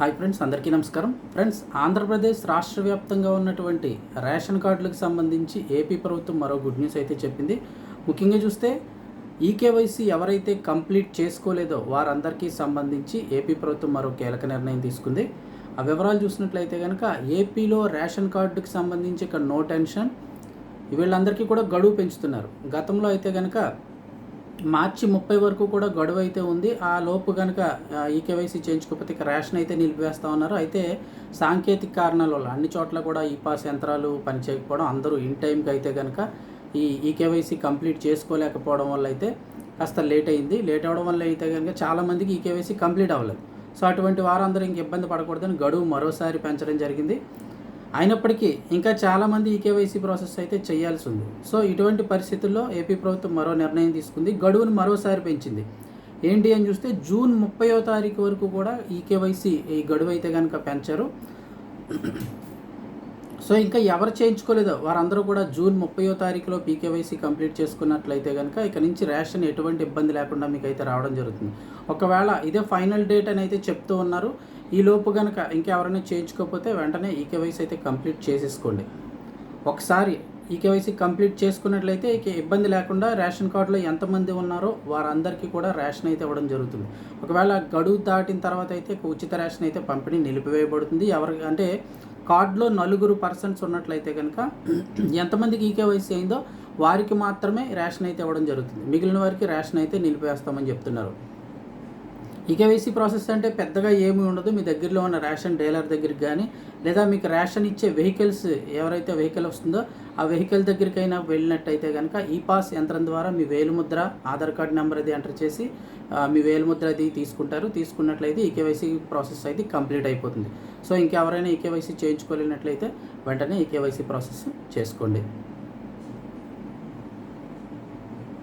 Hi friends అందరికీ నమస్కారం. Friends Andhra Pradesh రాష్ట్ర వ్యాప్తంగా ఉన్నటువంటి రేషన్ కార్డులకు సంబంధించి ఏపీ ప్రభుత్వం మరో గుడ్ న్యూస్ అయితే చెప్పింది. ముఖ్యంగా చూస్తే ఈకేవైసీ ఎవరైతే కంప్లీట్ చేసుకోలేదో వారందరికీ సంబంధించి ఏపీ ప్రభుత్వం మరో కీలక నిర్ణయం తీసుకుంది. ఆ వివరాలు చూసినట్లయితే కనుక ఏపీలో రేషన్ కార్డుకి సంబంధించి ఇక్కడ నో టెన్షన్. వీళ్ళందరికీ కూడా గడువు పెంచుతున్నారు. గతంలో అయితే కనుక మార్చి ముప్పై వరకు కూడా గడువు అయితే ఉంది. ఆ లోపు కనుక ఈకేవైసీ చేయించుకోకపోతే ఇక రేషన్ అయితే నిలిపివేస్తా ఉన్నారు. అయితే సాంకేతిక కారణాల వల్ల అన్ని చోట్ల కూడా ఈ పాస్ యంత్రాలు పనిచేయకపోవడం అందరూ ఇన్ టైంకి అయితే కనుక ఈ ఈకేవైసీ కంప్లీట్ చేసుకోలేకపోవడం వల్ల అయితే కాస్త లేట్ అయింది. లేట్ అవడం వల్ల అయితే కనుక చాలామందికి ఈకేవైసీ కంప్లీట్ అవ్వలేదు. సో అటువంటి వారందరూ ఇంక ఇబ్బంది పడకూడదని గడువు మరోసారి పెంచడం జరిగింది. అయినప్పటికీ ఇంకా చాలామంది కేవైసీ ప్రాసెస్ అయితే చేయాల్సి ఉంది. సో ఇటువంటి పరిస్థితుల్లో ఏపీ ప్రభుత్వం మరో నిర్ణయం తీసుకుంది. గడువును మరోసారి పెంచింది. ఏంటి అని చూస్తే జూన్ ముప్పయో తారీఖు వరకు కూడా ఈకేవైసీ ఈ గడువు అయితే కనుక పెంచారు. సో ఇంకా ఎవరు చేయించుకోలేదో. వారందరూ కూడా జూన్ ముప్పయో తారీఖులో పీకేవైసీ కంప్లీట్ చేసుకున్నట్లయితే కనుక ఇక నుంచి రేషన్ ఎటువంటి ఇబ్బంది లేకుండా మీకు అయితే రావడం జరుగుతుంది. ఒకవేళ ఇదే ఫైనల్ డేట్ అని అయితే చెప్తూ ఉన్నారు. ఈ లోపు కనుక ఇంకెవరైనా చేయించుకోకపోతే వెంటనే ఈకేవైసీ అయితే కంప్లీట్ చేసేసుకోండి. ఒకసారి ఈకేవైసీ కంప్లీట్ చేసుకున్నట్లయితే ఇక ఇబ్బంది లేకుండా రేషన్ కార్డులో ఎంతమంది ఉన్నారో వారందరికీ కూడా రేషన్ అయితే ఇవ్వడం జరుగుతుంది. ఒకవేళ గడువు దాటిన తర్వాత అయితే ఉచిత రేషన్ అయితే పంపిణీ నిలిపివేయబడుతుంది. ఎవరికి అంటే కార్డులో నలుగురు పర్సన్స్ ఉన్నట్లయితే కనుక ఎంతమందికి ఈకేవైసీ అయిందో వారికి మాత్రమే రేషన్ అయితే ఇవ్వడం జరుగుతుంది. మిగిలిన వారికి రేషన్ అయితే నిలిపివేస్తామని చెప్తున్నారు. ఈకేవైసీ ప్రాసెస్ అంటే పెద్దగా ఏమీ ఉండదు. మీ దగ్గరలో ఉన్న రేషన్ డీలర్ దగ్గరికి కానీ లేదా మీకు రేషన్ ఇచ్చే వెహికల్స్ ఎవరైతే వెహికల్ వస్తుందో ఆ వెహికల్ దగ్గరికైనా వెళ్ళినట్టయితే కనుక ఈ పాస్ యంత్రం ద్వారా మీ వేలుముద్ర ఆధార్ కార్డ్ నెంబర్ అది ఎంటర్ చేసి మీ వేలుముద్ర అది తీసుకుంటారు. తీసుకున్నట్లయితే ఈకేవైసీ ప్రాసెస్ అయితే కంప్లీట్ అయిపోతుంది. సో ఇంకెవరైనా ఈకేవైసీ చేయించుకోలేనట్లయితే వెంటనే ఈకేవైసీ ప్రాసెస్ చేసుకోండి.